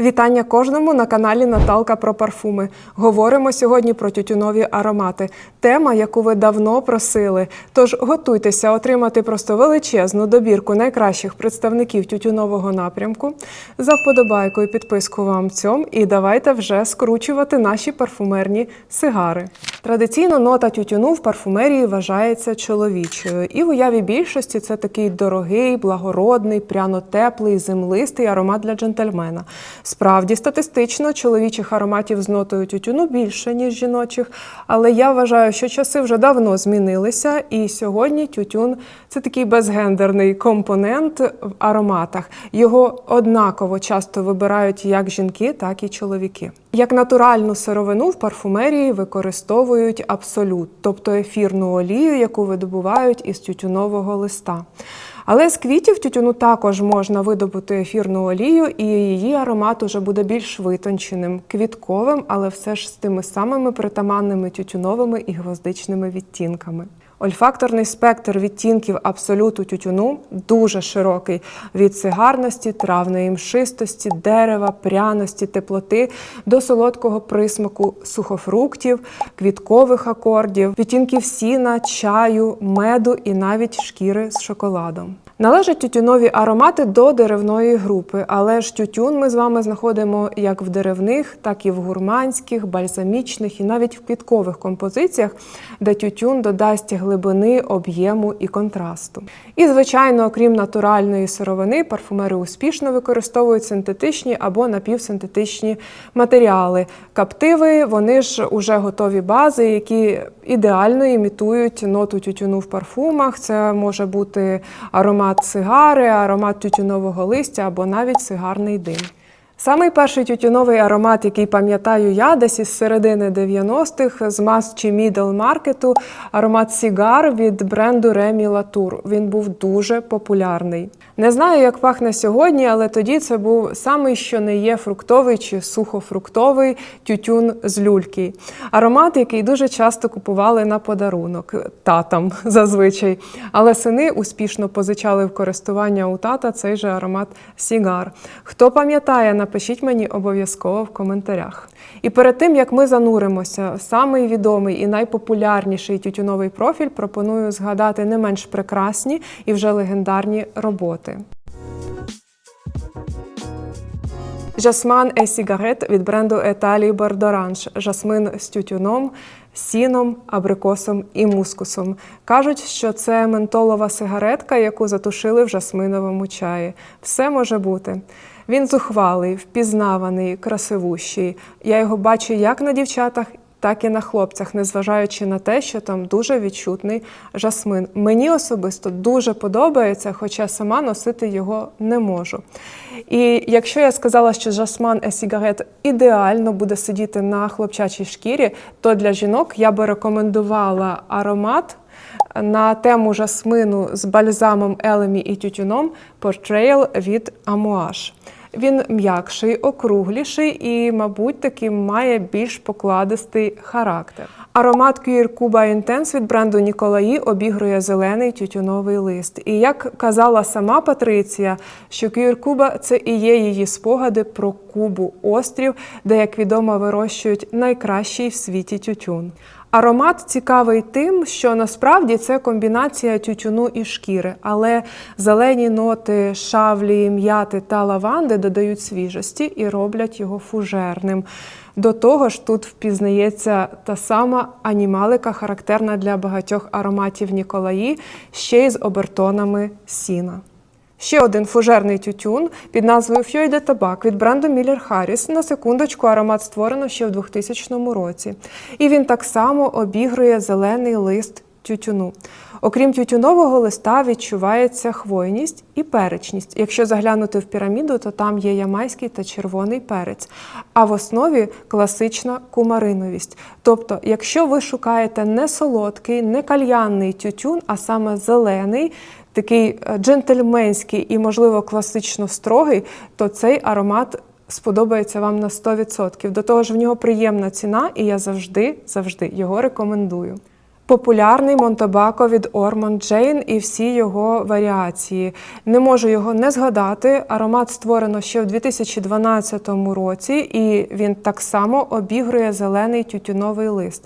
Вітання кожному на каналі Наталка про парфуми. Говоримо сьогодні про тютюнові аромати. Тема, яку ви давно просили. Тож готуйтеся отримати просто величезну добірку найкращих представників тютюнового напрямку. За вподобайку і підписку вам цьому. І давайте вже скручувати наші парфумерні сигари. Традиційно нота тютюну в парфумерії вважається чоловічою, і в уяві більшості це такий дорогий, благородний, пряно-теплий, землистий аромат для джентльмена. Справді, статистично, чоловічих ароматів з нотою тютюну більше, ніж жіночих, але я вважаю, що часи вже давно змінилися, і сьогодні тютюн це такий безгендерний компонент в ароматах. Його однаково часто вибирають як жінки, так і чоловіки. Як натуральну сировину в парфумерії використовують абсолют, тобто ефірну олію, яку видобувають із тютюнового листа. Але з квітів тютюну також можна видобути ефірну олію, і її аромат уже буде більш витонченим, квітковим, але все ж з тими самими притаманними тютюновими і гвоздичними відтінками. Ольфакторний спектр відтінків абсолюту тютюну дуже широкий від сигарності, травної мшистості, дерева, пряності, теплоти до солодкого присмаку сухофруктів, квіткових акордів, відтінків сіна, чаю, меду і навіть шкіри з шоколадом. Належать тютюнові аромати до деревної групи, але ж тютюн ми з вами знаходимо як в деревних, так і в гурманських, бальзамічних і навіть в квіткових композиціях, де тютюн додасть глибини, об'єму і контрасту. І, звичайно, окрім натуральної сировини, парфумери успішно використовують синтетичні або напівсинтетичні матеріали. Каптиви вони ж уже готові бази, які ідеально імітують ноту тютюну в парфумах. Це може бути аромат сигари, аромат тютюнового листя або навіть сигарний дим. Самий перший тютюновий аромат, який пам'ятаю я, десь із середини 90-х, з мас чи мідл маркету, аромат Сігар від бренду Ремі Латур. Він був дуже популярний. Не знаю, як пахне сьогодні, але тоді це був самий, що не є фруктовий чи сухофруктовий тютюн з люльки. Аромат, який дуже часто купували на подарунок татам зазвичай. Але сини успішно позичали в користування у тата цей же аромат Сігар. Хто пам'ятає, напишіть мені обов'язково в коментарях. І перед тим як ми зануримося, самий відомий і найпопулярніший тютюновий профіль пропоную згадати не менш прекрасні і вже легендарні роботи. Жасман е сігарет від бренду Еталі Бордоранж. Жасмин з тютюном, сіном, абрикосом і мускусом. Кажуть, що це ментолова сигаретка, яку затушили в жасминовому чаї. Все може бути. Він зухвалий, впізнаваний, красивущий. Я його бачу як на дівчатах, так і на хлопцях, незважаючи на те, що там дуже відчутний жасмин. Мені особисто дуже подобається, хоча сама носити його не можу. І якщо я сказала, що жасман е-сігарет ідеально буде сидіти на хлопчачій шкірі, то для жінок я би рекомендувала аромат. На тему жасмину з бальзамом Елемі і тютюном Portrayal від Amouage. Він м'якший, округліший і, мабуть, таки має більш покладистий характер. Аромат Cuir Cuba Intense від бренду Ніколаї обігрує зелений тютюновий лист. І як казала сама Патриція, що Cuir Cuba – це і є її спогади про Кубу, острів, де, як відомо, вирощують найкращий в світі тютюн. Аромат цікавий тим, що насправді це комбінація тютюну і шкіри, але зелені ноти шавлі, м'яти та лаванди додають свіжості і роблять його фужерним. До того ж, тут впізнається та сама анімалика, характерна для багатьох ароматів Ніколаї, ще й з обертонами сіна. Ще один фужерний тютюн під назвою Фьой де Табак від бренду Міллер Харріс. На секундочку, аромат створено ще в 2000 році. І він так само обігрує зелений лист тютюну. Окрім тютюнового листа, відчувається хвойність і перечність. Якщо заглянути в піраміду, то там є ямайський та червоний перець, а в основі класична кумариновість. Тобто, якщо ви шукаєте не солодкий, не кальянний тютюн, а саме зелений, такий джентльменський і, можливо, класично строгий, то цей аромат сподобається вам на 100%. До того ж, в нього приємна ціна, і я завжди, завжди його рекомендую. Популярний Монтобако від Ормонд Джейн і всі його варіації. Не можу його не згадати. Аромат створено ще в 2012 році, і він так само обігрує зелений тютюновий лист.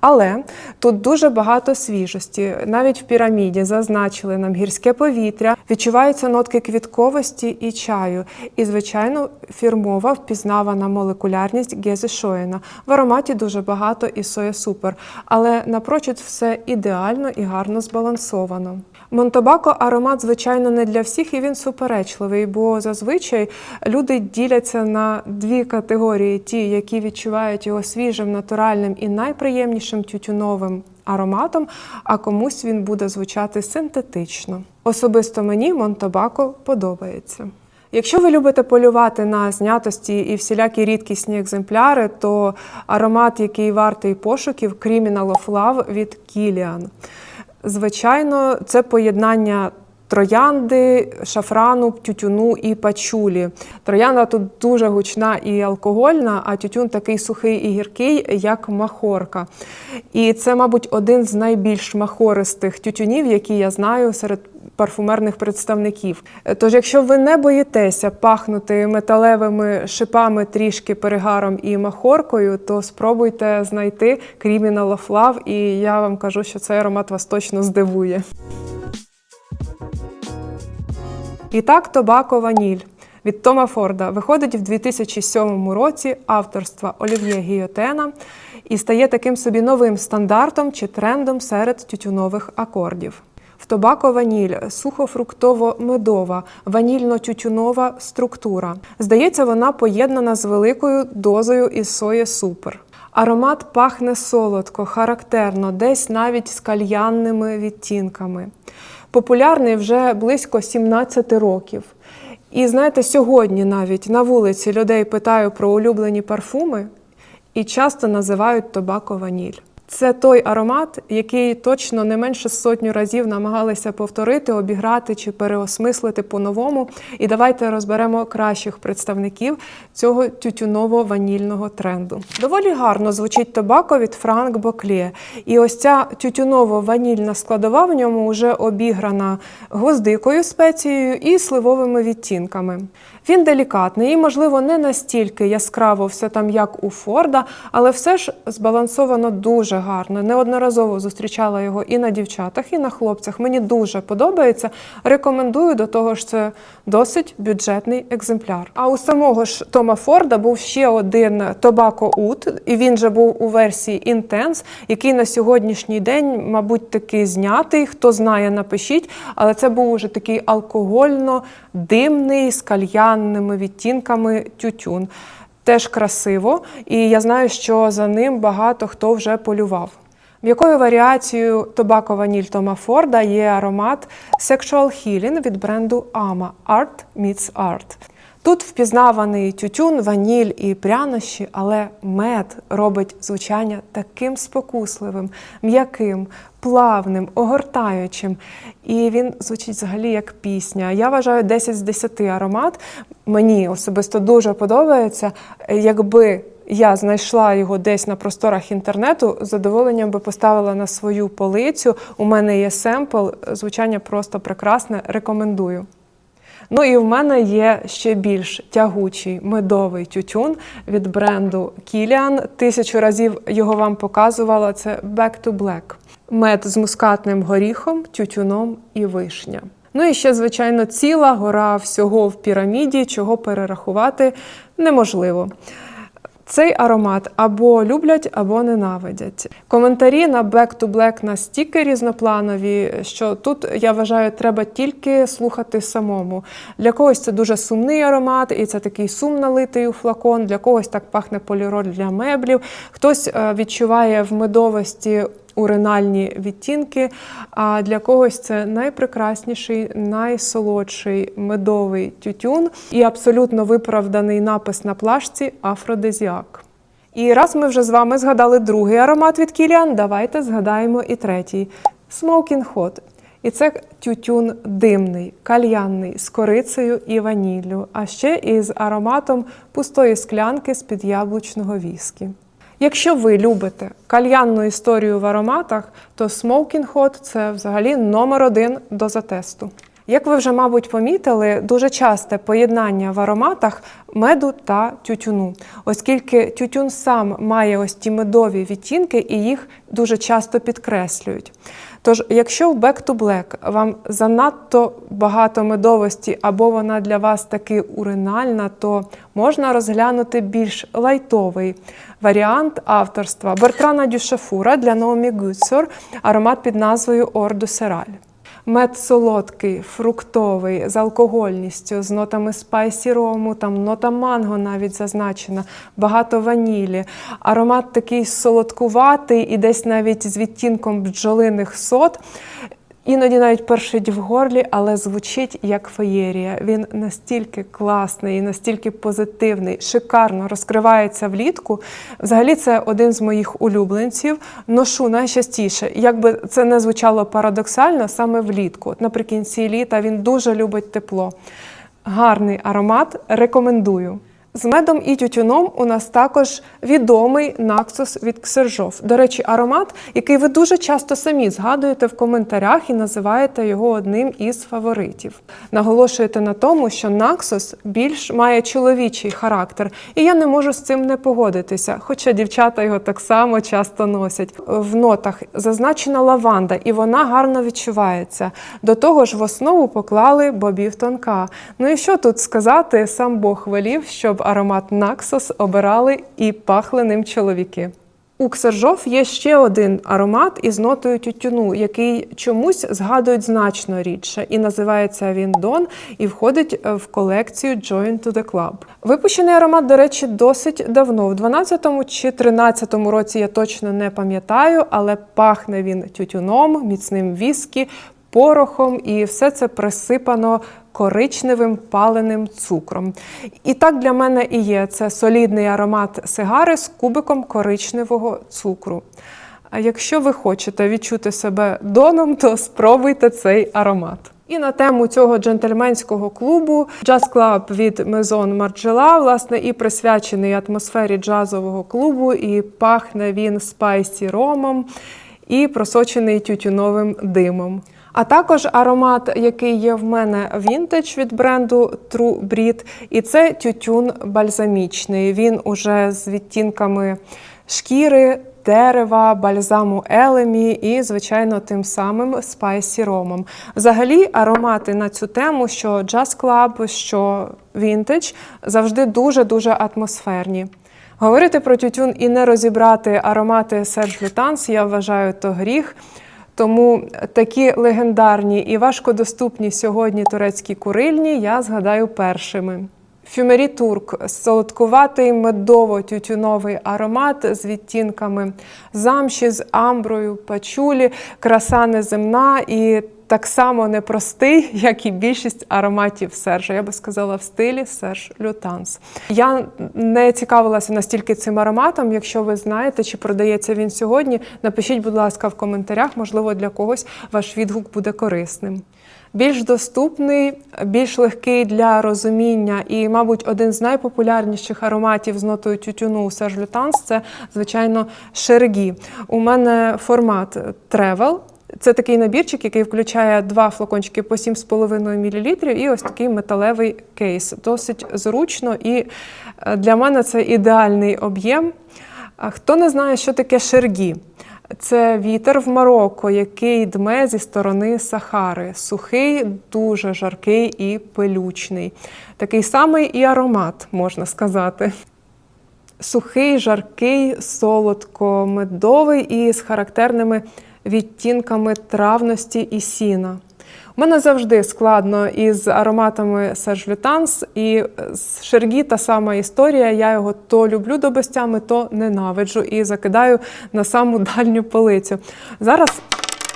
Але тут дуже багато свіжості. Навіть в піраміді зазначили нам гірське повітря, відчуваються нотки квітковості і чаю. І, звичайно, фірмова впізнавана молекулярність Гези Шоєна. В ароматі дуже багато і соя супер, але напрочуд все ідеально і гарно збалансовано. Монтобако аромат, звичайно, не для всіх, і він суперечливий, бо зазвичай люди діляться на дві категорії: ті, які відчувають його свіжим, натуральним і найприємнішим тютюновим ароматом, а комусь він буде звучати синтетично. Особисто мені Монтобако подобається. Якщо ви любите полювати на знятості і всілякі рідкісні екземпляри, то аромат, який вартий пошуків, Criminal of Love від Kilian. Звичайно, це поєднання троянди, шафрану, тютюну і пачулі. Троянда тут дуже гучна і алкогольна, а тютюн такий сухий і гіркий, як махорка. І це, мабуть, один з найбільш махористих тютюнів, які я знаю серед парфумерних представників. Тож, якщо ви не боїтеся пахнути металевими шипами трішки перегаром і махоркою, то спробуйте знайти Criminal of Love, і я вам кажу, що цей аромат вас точно здивує. І так, Тобако Ваніль від Тома Форда виходить в 2007 році авторства Олів'є Гіотена і стає таким собі новим стандартом чи трендом серед тютюнових акордів. Тобако ваніль сухофруктово-медова, ванільно-тютюнова структура. Здається, вона поєднана з великою дозою із соє супер. Аромат пахне солодко, характерно, десь навіть з кальянними відтінками. Популярний вже близько 17 років. І знаєте, сьогодні навіть на вулиці людей питаю про улюблені парфуми і часто називають тобако ваніль. Це той аромат, який точно не менше сотню разів намагалися повторити, обіграти чи переосмислити по-новому. І давайте розберемо кращих представників цього тютюново-ванільного тренду. Доволі гарно звучить тобако від Франк Боклє. І ось ця тютюново-ванільна складова в ньому вже обіграна гвоздикою спецією і сливовими відтінками. Він делікатний і, можливо, не настільки яскраво все там, як у Форда, але все ж збалансовано дуже гарно. Неодноразово зустрічала його і на дівчатах, і на хлопцях. Мені дуже подобається. Рекомендую до того ж, це досить бюджетний екземпляр. А у самого ж Тома Форда був ще один Tobacco Oud, і він же був у версії Intense, який на сьогоднішній день, мабуть, таки знятий. Хто знає, напишіть. Але це був уже такий алкогольно-димний з кальянними відтінками тютюн. Теж красиво, і я знаю, що за ним багато хто вже полював. М'якою варіацією Tobacco Vanille Тома Форда є аромат Sexual Healing від бренду Ama Art Meets Art. Тут впізнаваний тютюн, ваніль і прянощі, але мед робить звучання таким спокусливим, м'яким, плавним, огортаючим. І він звучить взагалі як пісня. Я вважаю 10 з 10 аромат. Мені особисто дуже подобається. Якби я знайшла його десь на просторах інтернету, з задоволенням би поставила на свою полицю. У мене є семпл, звучання просто прекрасне. Рекомендую. Ну і в мене є ще більш тягучий медовий тютюн від бренду Kilian. Тисячу разів його вам показувала. Це Back to Black. Мед з мускатним горіхом, тютюном і вишня. Ну і ще, звичайно, ціла гора всього в піраміді, чого перерахувати неможливо. Цей аромат або люблять, або ненавидять. Коментарі на Black to Black настільки різнопланові, що тут я вважаю, треба тільки слухати самому. Для когось це дуже сумний аромат, і це такий сум налитий у флакон. Для когось так пахне поліроль для меблів. Хтось е, відчуває в медовості. Уринальні відтінки, а для когось це найпрекрасніший, найсолодший медовий тютюн і абсолютно виправданий напис на плашці афродизіак. І раз ми вже з вами згадали другий аромат від Kilian, давайте згадаємо і третій Smoking Hot. І це тютюн димний, кальянний з корицею і ваніллю, а ще із ароматом пустої склянки з-під яблучного віскі. Якщо ви любите кальянну історію в ароматах, то Smoking Hot – це взагалі номер один до затесту. Як ви вже, мабуть, помітили, дуже часте поєднання в ароматах меду та тютюну, оскільки тютюн сам має ось ті медові відтінки і їх дуже часто підкреслюють. Тож, якщо в Back to Black вам занадто багато медовості або вона для вас таки уринальна, то можна розглянути більш лайтовий варіант авторства Бертрана Дюшафура для Наомі Гуцер, аромат під назвою Ор ду Сераль. Мед солодкий, фруктовий, з алкогольністю, з нотами спайсі рому, там нота манго навіть зазначена, багато ванілі. Аромат такий солодкуватий і десь навіть з відтінком бджолиних сот. Іноді навіть першить в горлі, але звучить як феєрія. Він настільки класний і настільки позитивний, шикарно розкривається влітку. Взагалі, це один з моїх улюбленців. Ношу найчастіше. Якби це не звучало парадоксально, саме влітку. Наприкінці літа він дуже любить тепло. Гарний аромат, рекомендую. З медом і тютюном у нас також відомий Наксус від Ксержов. До речі, аромат, який ви дуже часто самі згадуєте в коментарях і називаєте його одним із фаворитів. Наголошуєте на тому, що Наксус більш має чоловічий характер, і я не можу з цим не погодитися, хоча дівчата його так само часто носять. В нотах зазначена лаванда, і вона гарно відчувається. До того ж, в основу поклали бобів тонка. Ну і що тут сказати? Сам Бог велів, щоб аромат Наксос обирали і пахли ним чоловіки. У Ксержов є ще один аромат із нотою тютюну, який чомусь згадують значно рідше, і називається він Дон і входить в колекцію Join to the Club. Випущений аромат, до речі, досить давно, в 12-му чи 13-му році я точно не пам'ятаю, але пахне він тютюном, міцним віскі, порохом, і все це присипано коричневим паленим цукром. І так для мене і є це солідний аромат сигари з кубиком коричневого цукру. А якщо ви хочете відчути себе доном, то спробуйте цей аромат. І на тему цього джентльменського клубу Jazz Club від Maison Margiela, власне, і присвячений атмосфері джазового клубу, і пахне він спайсі ромом і просочений тютюновим димом. А також аромат, який є в мене вінтедж від бренду True Breed, і це тютюн бальзамічний. Він уже з відтінками шкіри, дерева, бальзаму елемі і, звичайно, тим самим спайсі ромом. Взагалі, аромати на цю тему, що Jazz Club, що Vintage, завжди дуже-дуже атмосферні. Говорити про тютюн і не розібрати аромати Серж Лютанс, я вважаю, то гріх. Тому такі легендарні і важкодоступні сьогодні турецькі курильні я згадаю першими. Фюмері Турк солодкуватий медово-тютюновий аромат з відтінками замші, з амброю, пачулі, краса неземна і так само непростий, як і більшість ароматів Сержа. Я би сказала, в стилі Серж Лютанс. Я не цікавилася настільки цим ароматом. Якщо ви знаєте, чи продається він сьогодні, напишіть, будь ласка, в коментарях, можливо, для когось ваш відгук буде корисним. Більш доступний, більш легкий для розуміння і, мабуть, один з найпопулярніших ароматів з нотою тютюну у Серж Лютанс – це, звичайно, шерегі. У мене формат Travel. Це такий набірчик, який включає два флакончики по 7,5 мл і ось такий металевий кейс. Досить зручно і е, для мене це ідеальний об'єм. Хто не знає, що таке шергі? Це вітер в Марокко, який дме зі сторони Сахари. Сухий, дуже жаркий і пилючний. Такий самий і аромат, можна сказати. Сухий, жаркий, солодко-медовий і з характерними відтінками травності і сіна. У мене завжди складно із ароматами Серж Лютанс, і з Шергі та сама історія. Я його то люблю до безтями, то ненавиджу і закидаю на саму дальню полицю. Зараз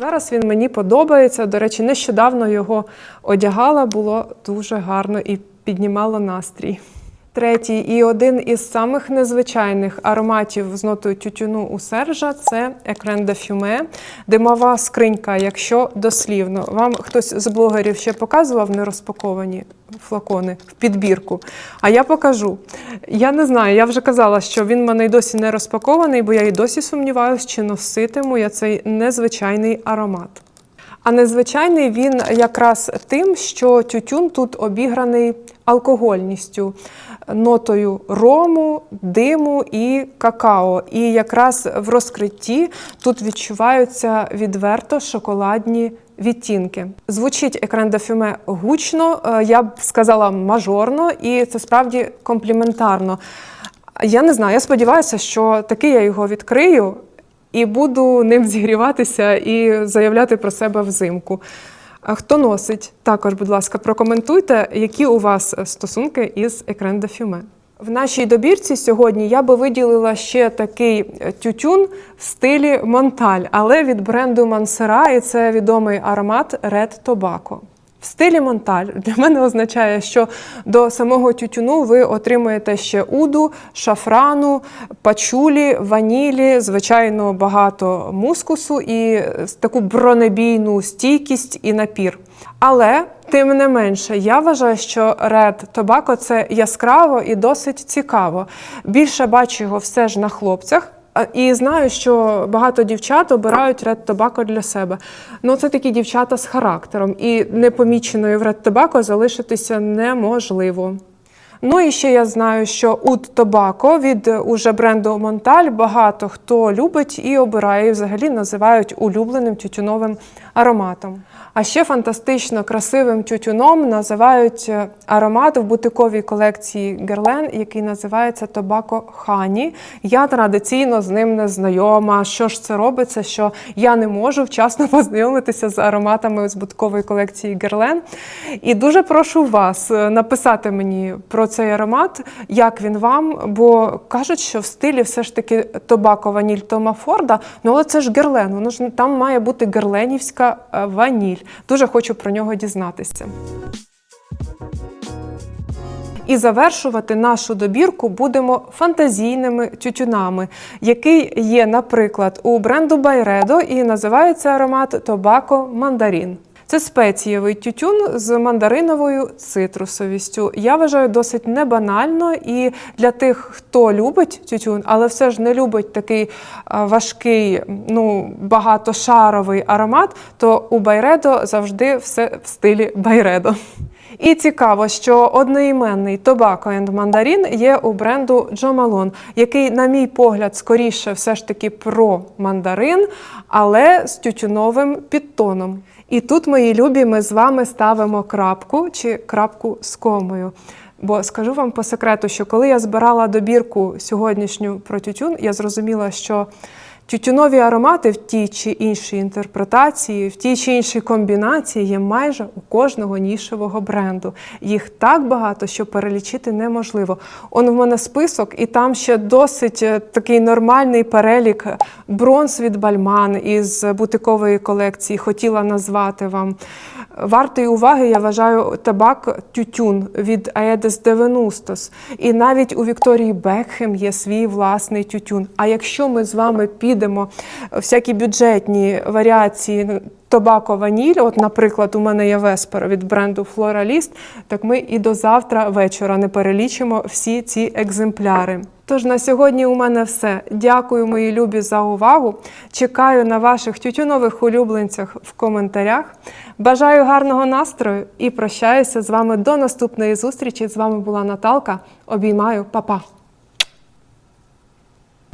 Зараз він мені подобається. До речі, нещодавно його одягала, було дуже гарно і піднімало настрій. Третій і один із самих незвичайних ароматів з нотою тютюну у Сержа це Екрен де Фюме, димова скринька, якщо дослівно. Вам хтось з блогерів ще показував нерозпаковані флакони в підбірку. А я покажу. Я не знаю, я вже казала, що він в мене й досі не розпакований, бо я і досі сумніваюся, чи носитиму я цей незвичайний аромат. А незвичайний він якраз тим, що тютюн тут обіграний алкогольністю, нотою рому, диму і какао. І якраз в розкритті тут відчуваються відверто шоколадні відтінки. Звучить екран де фюме гучно, е, я б сказала мажорно, і це справді компліментарно. Я не знаю, я сподіваюся, що таки я його відкрию і буду ним зігріватися і заявляти про себе взимку. А Хто носить, також, будь ласка, прокоментуйте, які у вас стосунки із екран де фюме. В нашій добірці сьогодні я би виділила ще такий тютюн в стилі Монталь, але від бренду Мансера, і це відомий аромат Red Tobacco. В стилі Монталь для мене означає, що до самого тютюну ви отримуєте ще уду, шафрану, пачулі, ванілі, звичайно, багато мускусу і таку бронебійну стійкість і напір. Але тим не менше, я вважаю, що Red Tobacco – це яскраво і досить цікаво. Більше бачу його все ж на хлопцях. І знаю, що багато дівчат обирають Red Tobacco для себе. Ну, це такі дівчата з характером, і непоміченою в Red Tobacco залишитися неможливо. Ну і ще я знаю, що Ud Tobacco від е, уже бренду Монталь багато хто любить і обирає, і взагалі називають улюбленим тютюновим ароматом. А ще фантастично красивим тютюном називають е, аромат в бутиковій колекції Герлен, який називається Tobacco Honey. Я традиційно з ним не знайома. Що ж це робиться? Що я не можу вчасно познайомитися з ароматами з бутикової колекції Герлен. І дуже прошу вас е, написати мені про цей аромат, як він вам, бо кажуть, що в стилі все ж таки Тобако ваніль Тома Форда, ну але це ж Герлен, воно ж там має бути герленівська е, ваніль. Дуже хочу про нього дізнатися. І завершувати нашу добірку будемо фантазійними тютюнами, який є, наприклад, у бренду Байредо і називається аромат Тобако Мандарін. Це спецієвий тютюн з мандариновою цитрусовістю. Я вважаю досить небанально і для тих, хто любить тютюн, але все ж не любить такий важкий, ну багатошаровий аромат, то у Байредо завжди все в стилі Байредо. І цікаво, що одноіменний Tobacco and Mandarin є у бренду Jo Malone, який, на мій погляд, скоріше все ж таки про мандарин, але з тютюновим підтоном. І тут, мої любі, ми з вами ставимо крапку чи крапку з комою. Бо скажу вам по секрету, що коли я збирала добірку сьогоднішню про тютюн, я зрозуміла, що тютюнові аромати в тій чи іншій інтерпретації, в тій чи іншій комбінації є майже у кожного нішевого бренду. Їх так багато, що перелічити неможливо. Он в мене список, і там ще досить е, такий нормальний перелік бронз від Бальман із бутикової колекції. Хотіла назвати вам. Вартої уваги, я вважаю, табак тютюн від Aedes Devenustos. І навіть у Вікторії Бекхем є свій власний тютюн. А якщо ми з вами підемо в всякі бюджетні варіації Тобако ваніль, от, наприклад, у мене є Веспер від бренду Floralist, так ми і до завтра вечора не перелічимо всі ці екземпляри. Тож на сьогодні у мене все. Дякую, мої любі, за увагу. Чекаю на ваших тютюнових улюбленцях в коментарях. Бажаю гарного настрою і прощаюся з вами до наступної зустрічі. З вами була Наталка. Обіймаю, Па-па!